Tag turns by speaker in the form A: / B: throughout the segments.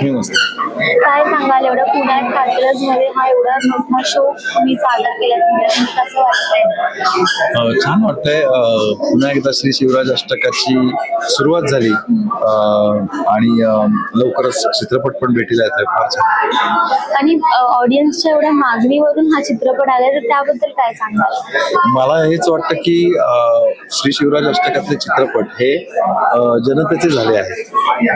A: काय सांगाल? एवढं पुण्यात कात्रजमध्ये हा एवढा मोठा शो मी सादर केला म्हणजे तुम्हाला कसं वाटतंय?
B: छान वाटतंय. पुन्हा एकदा श्री शिवराज अष्टकाची सुरुवात झाली. आणि लवकरच चित्रपट पण भेटीला येतोय. फार छान.
A: आणि ऑडियन्सच्या एवढ्या मागणीवरून हा चित्रपट आलाय तर त्याबद्दल काय सांगाल?
B: मला हेच वाटतं की श्री शिवराज अष्टकातले चित्रपट हे जनतेचे झाले आहेत.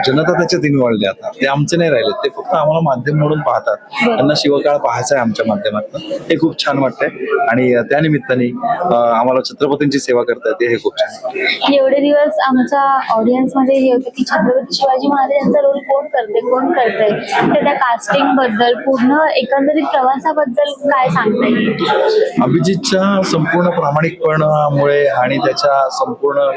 B: जनता त्याच्यात इन्वॉल्ड आता. ते आमचे नाही राहिले ते आम्हाला माध्यम म्हणून पाहतात. त्यांना शिवकाळ पाहायचा आहे आमच्या माध्यमातून. हे खूप छान वाटतंय. आणि अं, त्या निमित्ताने अं, आम्हाला छत्रपतींची सेवा करता येते. हे खूप छान
A: एवढे दिवस आमच्या ऑडियन्समध्ये हे होतं की छत्रपती शिवाजी महाराज यांचा रोल कोण करते कोण करते तर त्या कास्टिंगबद्दल पूर्ण एकंदरीत प्रवासाबद्दल काय सांगता येईल?
B: अभिजितच्या संपूर्ण प्रामाणिकपणामुळे आणि त्याच्या संपूर्ण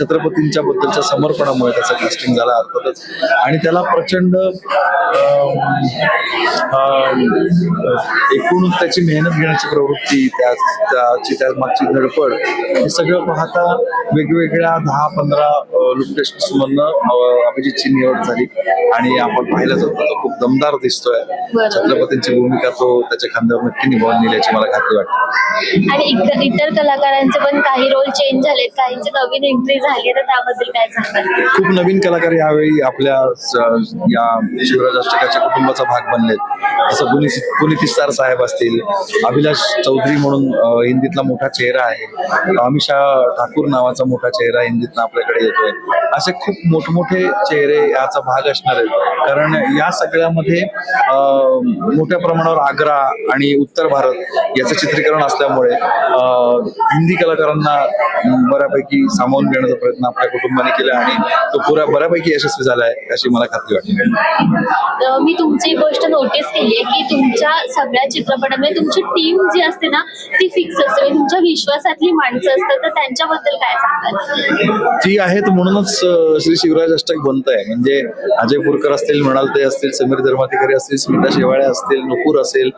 B: छत्रपतींच्या बद्दलच्या समर्पणामुळे त्याचं कास्टिंग झालं अर्थातच. आणि त्याला प्रचंड एकूण त्याची मेहनत घेण्याची प्रवृत्ती त्या त्याची त्या मागची धडपड हे सगळं पाहता वेगवेगळ्या दहा पंधरा लुकटेस्ट मधनं अभिजितची निवड झाली. आणि आपण पाहिलं जातो तो खूप दमदार दिसतोय. छत्रपतींची भूमिका तो त्याच्या खांद्यावर नक्की निभावून नेली याची मला खात्री वाटते.
A: आणि इतर कलाकारांचे पण काही रोल चेंज झालेत. काहींचे नवीन एंट्री झाली तर त्याबद्दल काय सांगाल?
B: खूप नवीन कलाकार यावेळी आपल्या या शिवराज अष्टकाच्या कुटुंबाचा भाग बनलेत. जसं पुनि पुनितिस्तार साहेब असतील अभिलाष चौधरी म्हणून हिंदीतला मोठा चेहरा आहे. अमिषा ठाकूर नावाचा मोठा चेहरा हिंदीतला आपल्याकडे येतोय. असे खूप मोठमोठे चेहरे याचा भाग असणार आहेत. कारण या सगळ्यामध्ये मोठ्या प्रमाणावर आग्रा आणि उत्तर भारत याचं चित्रीकरण असल्यामुळे हिंदी कलाकारांना बऱ्यापैकी सामावून घेण्याचा प्रयत्न आपल्या कुटुंबाने केला आणि तो पुरा बऱ्यापैकी यशस्वी झाला आहे अशी मला खात्री वाटते.
A: मी तुमची गोष्ट नोटीस केली आहे की तुमच्या सगळ्या चित्रपटांमध्ये तुमची टीम जी असते ना ती फिक्स असते. म्हणजे तुमच्या विश्वासातली माणसं असतात. तर त्यांच्याबद्दल काय सांगाल?
B: ती आहेत म्हणूनच श्री शिवराज अष्टक बनत आहे. म्हणजे अजय पुरकर असतील मृणाल ते असतील समीर धर्माधिकारी असतील स्मिता शेवाळे असतील नुपूर असेल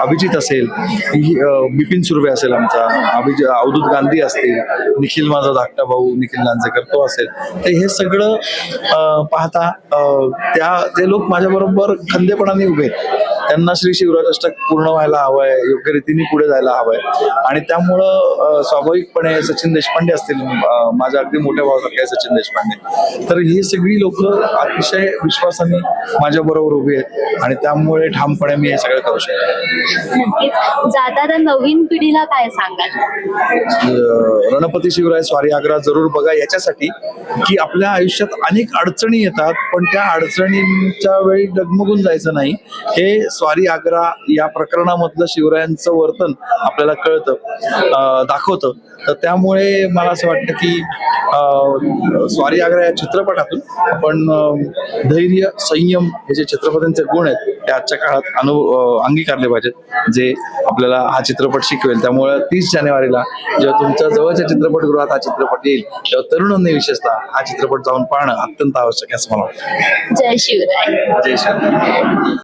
B: अभिजित असेल बिपिन सुर्वे असेल आमचा अभिज अवधूत गांधी असतील निखिल माझा धाकटा भाऊ निखिल लांजेकर तो असेल तर हे सगळं पाहता त्या ते लोक माझ्याबरोबर खंदेपणाने उभे आहेत. त्यांना श्री शिवराज अष्टक पूर्ण व्हायला हवंय योग्य रीतीने पुढे जायला हवंय. आणि त्यामुळं स्वाभाविकपणे सचिन देशपांडे असतील माझ्या अगदी मोठ्या भावासारखे आहे सचिन देशपांडे. तर ही सगळी लोक अतिशय विश्वासाने माझ्या बरोबर उभी आहेत आणि त्यामुळे ठामपणे मी हे सगळं करू शकतो.
A: जाता नवीन पिढीला काय सांगाल?
B: रणपती शिवराय स्वारी आग्रा जरूर बघा याच्यासाठी की आपल्या आयुष्यात अनेक अडचणी येतात पण त्या अडचणींच्या वेळी डगमगून जायचं नाही. हे स्वारी आग्रा या प्रकरणामधलं शिवरायांचं वर्तन आपल्याला कळतं दाखवतं. तर त्यामुळे मला असं वाटतं की स्वारी आग्रा या चित्रपटातून आपण धैर्य संयम हे जे छत्रपतींचे गुण आहेत ते आजच्या काळात अनु अंगीकारले पाहिजेत. जे आपल्याला हा चित्रपट शिकवेल. त्यामुळे तीस जानेवारीला जेव्हा तुमच्या जवळच्या चित्रपटगृहात हा चित्रपट येईल तेव्हा तरुणांनी विशेषतः हा चित्रपट जाऊन पाहणं अत्यंत आवश्यक आहे असं मला वाटतं.
A: जय शिवराय.
B: जय श्री